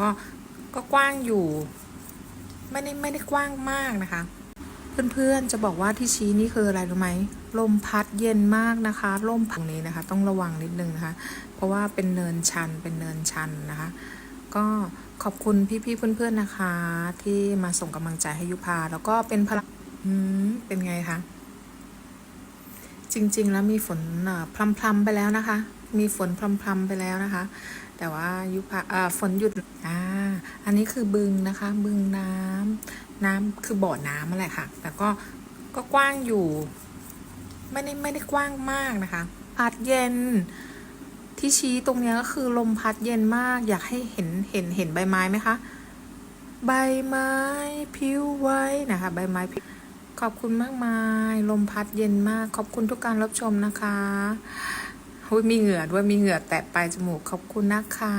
ก็ก็กว้างอยู่ ไม่ได้ไม่ได้กว้างมากนะคะ เพื่อนๆจะบอกว่าที่ชี้นี่คืออะไรรู้ไหมลมพัดเย็นมากนะคะลมพังนี้นะคะ ต้องระวังนิดนึงนะคะ เพราะว่าเป็นเนินชันเป็นเนินชันนะคะ ก็ขอบคุณพี่ๆเพื่อนๆนะคะ ที่มาส่งกำลังใจให้ยุพา แล้วก็เป็นพลังอืมเป็นไงคะจริง ๆ แล้วมีฝนพรำๆไปแล้วนะคะ มีฝนพรำๆไปแล้วนะคะ แต่ว่ายุพาอ่าฝนหยุดอ่าอันนี้คือบึงนะคะ บึงน้ำน้ำคือบ่อน้ำนั่นแหละค่ะ แต่ก็ก็กว้างอยู่ ไม่ได้ไม่ได้กว้างมากนะคะพัดเย็นที่ชี้ตรงเนี้ยก็คือลมพัดเย็นมาก อยากให้เห็นเห็นเห็นใบไม้ไหมคะ ใบไม้พิ้วไว้นะคะ ใบไม้พิ้วขอบคุณมากมาย ลมพัดเย็นมาก ขอบคุณทุกการรับชมนะคะ หุยมีเหงื่อด้วยมีเหงื่อแตะปลายจมูกขอบคุณนะคะ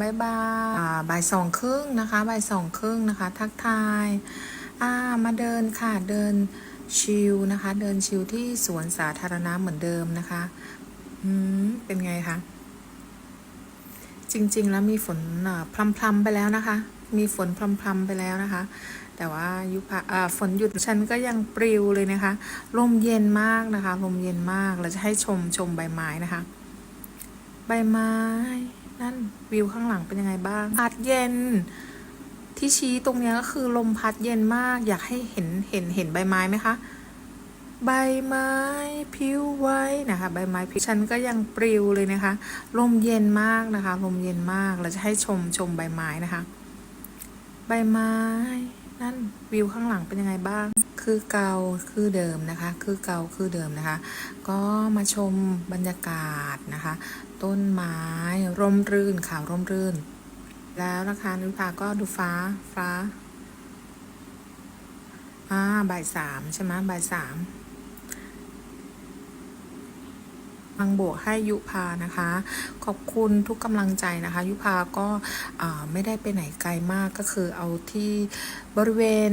บายบายอ่าบ่ายสองครึ่งนะคะบ่ายสองครึ่งนะคะ ทักทายอ่ามาเดินค่ะเดินชิลนะคะ เดินชิลที่สวนสาธารณะเหมือนเดิมนะคะอืมเป็นไงคะจริง ๆ แล้วมีฝนพรำพรำๆไปแล้วนะคะ มีฝนพรำๆไปแล้วนะคะ แต่ว่ายุพาอ่าฝนหยุดฉันก็ยังปลิวเลยนะคะ ลมเย็นมากนะคะ ลมเย็นมาก เราจะให้ชมชมใบไม้นะคะ ใบไม้ นั่นวิวข้างหลังเป็นยังไงบ้างพัดเย็น ที่ชี้ตรงเนี้ยก็คือลมพัดเย็นมาก อยากให้เห็นเห็นเห็นใบไม้ไหมคะใบไม้พิ้วไว้นะคะ ใบไม้พิ้วฉันก็ยังปลิวเลยนะคะ ลมเย็นมากนะคะ ลมเย็นมาก เราจะให้ชมชมใบไม้นะคะ ใบไม้ นั่นวิวข้างหลังเป็นยังไงบ้าง คือเก่าคือเดิมนะคะ คือเก่าคือเดิมนะคะ ก็มาชมบรรยากาศนะคะ ต้นไม้ร่มรื่นข่าวร่มรื่น แล้วนะคะนุภาก็ดูฟ้าฟ้าอ่าบ่ายสามใช่ไหมบ่ายสาม ฟังบวกให้ยุพานะคะ ขอบคุณทุกกำลังใจนะคะ ยุพาก็ไม่ได้ไปไหนไกลมากก็คือเอาที่บริเวณ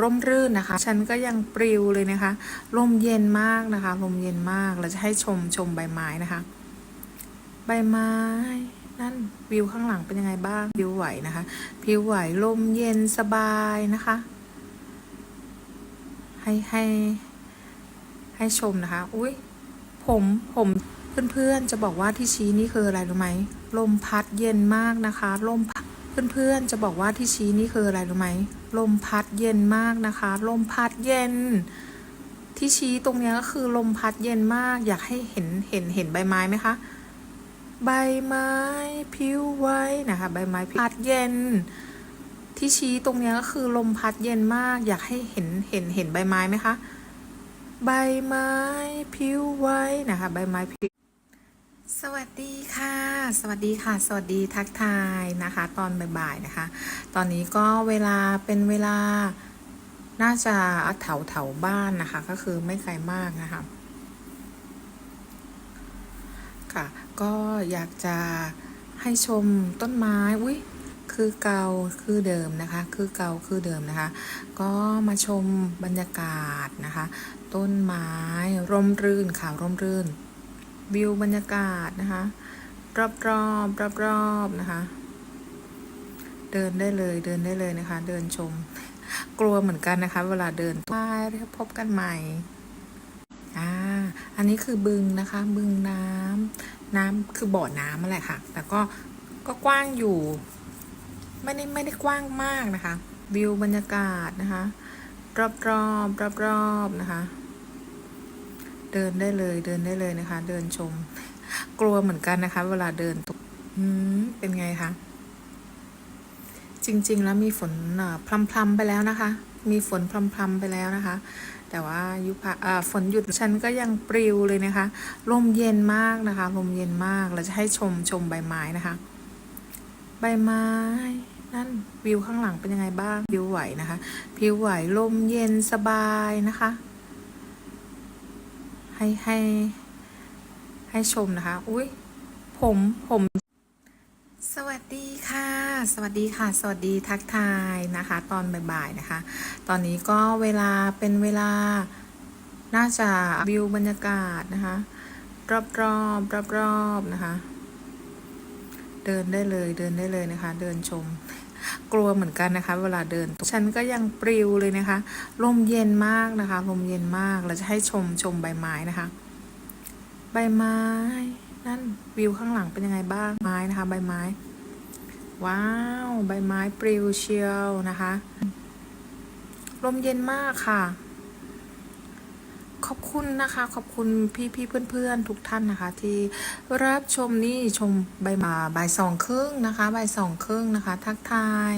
ร่มรื่นนะคะ ฉันก็ยังปลิวเลยนะคะ ลมเย็นมากนะคะ ลมเย็นมาก เราจะให้ชมชมใบไม้นะคะ ใบไม้นั่นวิวข้างหลังเป็นยังไงบ้างวิวไหวนะคะวิวไหวลมเย็นสบายนะคะ ให้ให้ให้ชมนะคะ อุ้ย ผมผมเพื่อนๆจะบอกว่าที่ชี้นี่คืออะไรรู้ไหมลมพัดเย็นมากนะคะลมเพื่อนๆจะบอกว่าที่ชี้นี่คืออะไรรู้ไหมลมพัดเย็นมากนะคะลมพัดเย็น ที่ชี้ตรงนี้ก็คือลมพัดเย็นมาก อยากให้เห็นเห็นเห็นใบไม้ไหมคะใบไม้พิ้วไว้นะคะใบไม้พัดเย็น ที่ชี้ตรงนี้ก็คือลมพัดเย็นมาก อยากให้เห็นเห็นเห็นใบไม้ไหมคะ ใบไม้พิ้วไว้นะคะ ใบไม้พิ้วสวัสดีค่ะ สวัสดีค่ะ สวัสดีทักทายนะคะ ตอนบ่ายๆนะคะ ตอนนี้ก็เวลาเป็นเวลาน่าจะแถวแถวบ้านนะคะ ก็คือไม่ไกลมากนะคะค่ะ ก็อยากจะให้ชมต้นไม้ อุ้ย คือเก่าคือเดิมนะคะ คือเก่าคือเดิมนะคะ ก็มาชมบรรยากาศนะคะ ต้นไม้ร่มรื่นข่าวร่มรื่น วิวบรรยากาศนะคะ รอบรอบรอบรอบๆนะคะ เดินได้เลยเดินได้เลยนะคะ เดินชม กลัวเหมือนกันนะคะ เวลาเดินไปพบกันใหม่อ่าอันนี้คือบึงนะคะ บึงน้ำน้ำคือบ่อน้ำนั่นแหละค่ะ แต่ก็ก็กว้างอยู่ ไม่ได้ไม่ได้กว้างมากนะคะ วิวบรรยากาศนะคะ รอบรอบรอบรอบๆนะคะ เดินได้เลยเดินได้เลยนะคะ เดินชม กลัวเหมือนกันนะคะ เวลาเดินตกอืมเป็นไงคะจริง ๆ แล้วมีฝนพรำพรำๆไปแล้วนะคะ มีฝนพรำๆไปแล้วนะคะ แต่ว่ายุพาอ่าฝนหยุดฉันก็ยังปลิวเลยนะคะ ลมเย็นมากนะคะ ลมเย็นมากเราจะให้ชมชมใบไม้นะคะ ใบไม้ นั่นวิวข้างหลังเป็นยังไงบ้างวิวไหวนะคะพิวไหวลมเย็นสบายนะคะ ให้ให้ให้ชมนะคะ อุ้ยผมผม สวัสดีค่ะ สวัสดีค่ะ สวัสดีทักทายนะคะ ตอนบ่ายๆนะคะ ตอนนี้ก็เวลาเป็นเวลาน่าจะวิวบรรยากาศนะคะ รอบรอบรอบรอบๆนะคะ เดินได้เลยเดินได้เลยนะคะ เดินชม กลัวเหมือนกันนะคะ เวลาเดินฉันก็ยังปลิวเลยนะคะ ลมเย็นมากนะคะ ลมเย็นมากเราจะให้ชมชมใบไม้นะคะ ใบไม้ นั่นวิวข้างหลังเป็นยังไงบ้างไม้นะคะ ใบไม้ ว้าว ใบไม้ปลิวเชียวนะคะ ลมเย็นมากค่ะ อบคุณนะคะ ขอบคุณพี่พี่เพื่อนเพื่อนๆทุกท่านนะคะ ที่รับชมนี่ชมใบมาบ่ายสองครึ่งนะคะบ่ายสองครึ่งนะคะ ทักทาย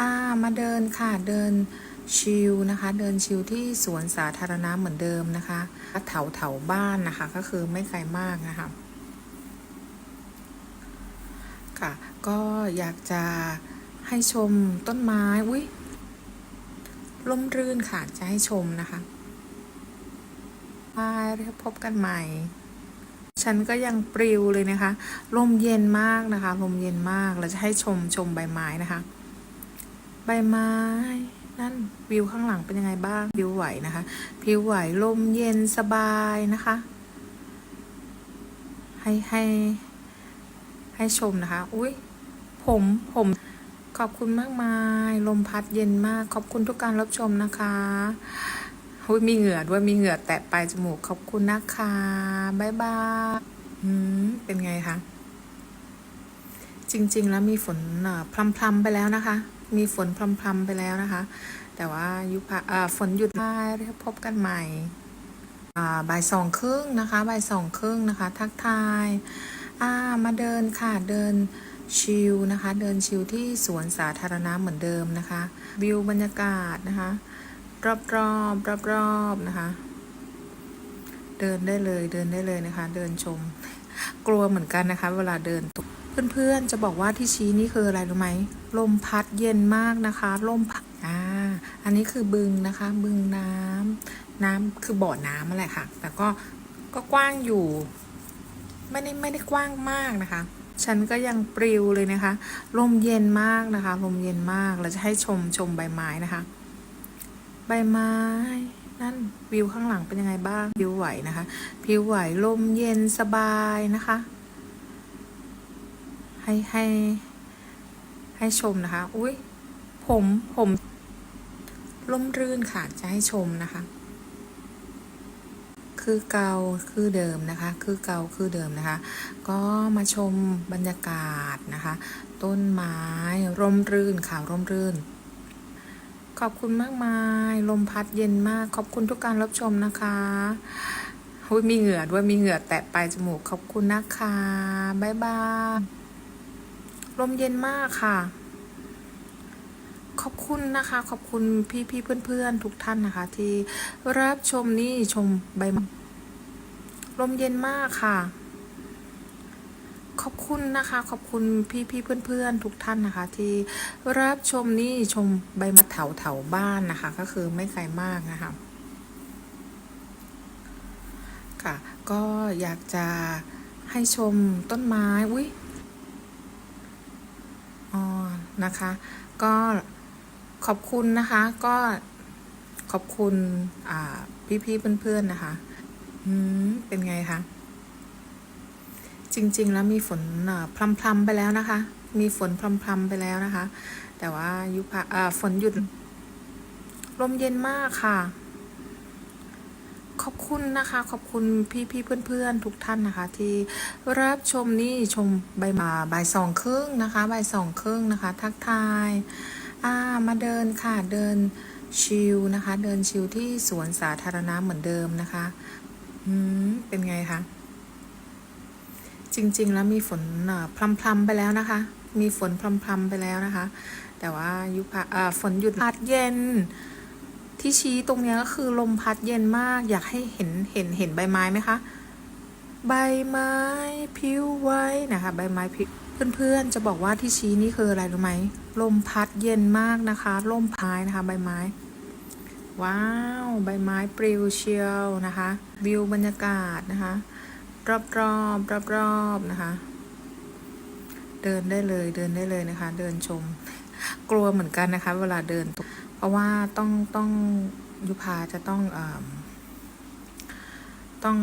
อ่ามาเดินค่ะเดินชิลนะคะ เดินชิลที่สวนสาธารณะเหมือนเดิมนะคะแถวแถวบ้านนะคะ ก็คือไม่ไกลมากนะคะค่ะ ก็อยากจะให้ชมต้นไม้อุ้ยร่มรื่นค่ะจะให้ชมนะคะ บายแล้วพบกันใหม่ ฉันก็ยังปลิวเลยนะคะ ลมเย็นมากนะคะ ลมเย็นมาก เราจะให้ชมชมใบไม้นะคะ ใบไม้ นั่นวิวข้างหลังเป็นยังไงบ้างวิวไหวนะคะวิวไหวลมเย็นสบายนะคะ ให้ให้ให้ชมนะคะ อุ้ยผมผมขอบคุณมากมาย ลมพัดเย็นมาก ขอบคุณทุกการรับชมนะคะ อุ้ยมีเหงื่อด้วยมีเหงื่อแตะปลายจมูกขอบคุณนะคะบายบายอืมเป็นไงคะจริง ๆ แล้วมีฝนพรำพรำๆไปแล้วนะคะ มีฝนพรำพรำๆไปแล้วนะคะ แต่ว่ายุพะอ่าฝนหยุดไปแล้วพบกันใหม่บ่ายสองครึ่งนะคะบ่ายสองครึ่งนะคะ ทักทายามาเดินค่ะเดินชิลนะคะ เดินชิลที่สวนสาธารณะเหมือนเดิมนะคะ วิวบรรยากาศนะคะ รอบรอบรอบรอบๆนะคะ เดินได้เลยเดินได้เลยนะคะ เดินชม กลัวเหมือนกันนะคะ เวลาเดินเพื่อนๆจะบอกว่าที่ชี้นี่คืออะไรรู้ไหมลมพัดเย็นมากนะคะลมพัดอ่าอันนี้คือบึงนะคะ บึงน้ำน้ำคือบ่อน้ำนั่นแหละค่ะ แต่ก็ก็กว้างอยู่ไม่ได้ไม่ได้กว้างมากนะคะ ฉันก็ยังปลิวเลยนะคะ ลมเย็นมากนะคะ ลมเย็นมากเราจะให้ชมชมใบไม้นะคะ บไม้นั่นวิวข้างหลังเป็นยังไงบ้างวิวไหวนะคะวิวไหวลมเย็นสบายนะคะ ให้ให้ให้ชมนะคะ อุ้ยผมผมล่มรื่นค่ะจะให้ชมนะคะ คือเก่าคือเดิมนะคะ คือเก่าคือเดิมนะคะ ก็มาชมบรรยากาศนะคะ ต้นไม้ร่มรื่นค่ะร่มรื่น ขอบคุณมากมาย ลมพัดเย็นมาก ขอบคุณทุกการรับชมนะคะอุ๊ยมีเหงื่อด้วยมีเหงื่อแตะปลายจมูก ขอบคุณนะคะบ๊ายบายลมเย็นมากค่ะ ขอบคุณนะคะ ขอบคุณพี่พี่เพื่อนเพื่อนๆทุกท่านนะคะ ที่รับชมนี่ชมใบลมเย็นมากค่ะ ขอบคุณนะคะ ขอบคุณพี่พี่เพื่อนเพื่อนๆ ทุกท่านนะคะ ที่รับชมนี่ชมใบม้แถวแถวบ้านนะคะ ก็คือไม่ไกลมากนะคะ ค่ะ ก็อยากจะให้ชมต้นไม้อุ้ยอ๋อนะคะ ก็ขอบคุณนะคะ ก็ขอบคุณ อ่า พี่ๆเพื่อนๆนะคะ อืม เป็นไงคะ จริง ๆ แล้วมีฝนพรำพรำๆไปแล้วนะคะ มีฝนพรำพรำๆไปแล้วนะคะ แต่ว่ายุพะอ่าฝนหยุดลมเย็นมากค่ะ ขอบคุณนะคะ ขอบคุณพี่พี่ๆเพื่อนๆ ทุกท่านนะคะ ที่รับชมนี่ชมใบมาบ่ายสองครึ่งนะคะบ่ายสองครึ่งนะคะ ทักทายอ่ามาเดินค่ะเดินชิลนะคะ เดินชิลที่สวนสาธารณะเหมือนเดิมนะคะ อืมเป็นไงคะ จริง ๆ แล้วมีฝนพรำๆไปแล้วนะคะ มีฝนพรำๆไปแล้วนะคะ แต่ว่ายุพาฝนหยุดพัดเย็น ที่ชี้ตรงเนี้ยก็คือลมพัดเย็นมาก อยากให้เห็นเห็นเห็นใบไม้ไหมคะ ใบไม้พิ้วไว้นะคะ ใบไม้พิ้วเพื่อนๆจะบอกว่าที่ชี้นี่คืออะไรรู้ไหมลมพัดเย็นมากนะคะลมพายนะคะ ใบไม้ ว้าว ใบไม้ปลิวเชียวนะคะ วิวบรรยากาศนะคะ รอบรอบรอบรอบๆนะคะ เดินได้เลยเดินได้เลยนะคะ เดินชม กลัวเหมือนกันนะคะ เวลาเดิน เพราะว่าต้องต้องยุพาจะต้องอต้อง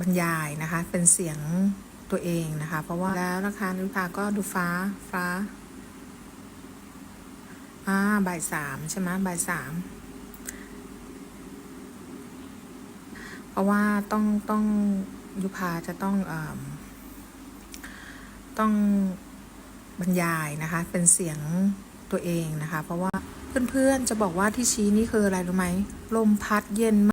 บรรยายนะคะ เป็นเสียงตัวเองนะคะ เพราะว่าแล้วนะคะนุพาก็ดูฟ้าฟ้าอ่าบ่ายสามใช่ไหมบ่ายสาม เพ ราะว่าต้องต้องยุพาจะต้องอต้องบรรยายนะคะ เป็นเสียงตัวเองนะคะ เพราะว่าเพื่อนๆจะบอกว่าที่ชี้นี่คืออะไรรู้ไหมลมพัดเย็นมาก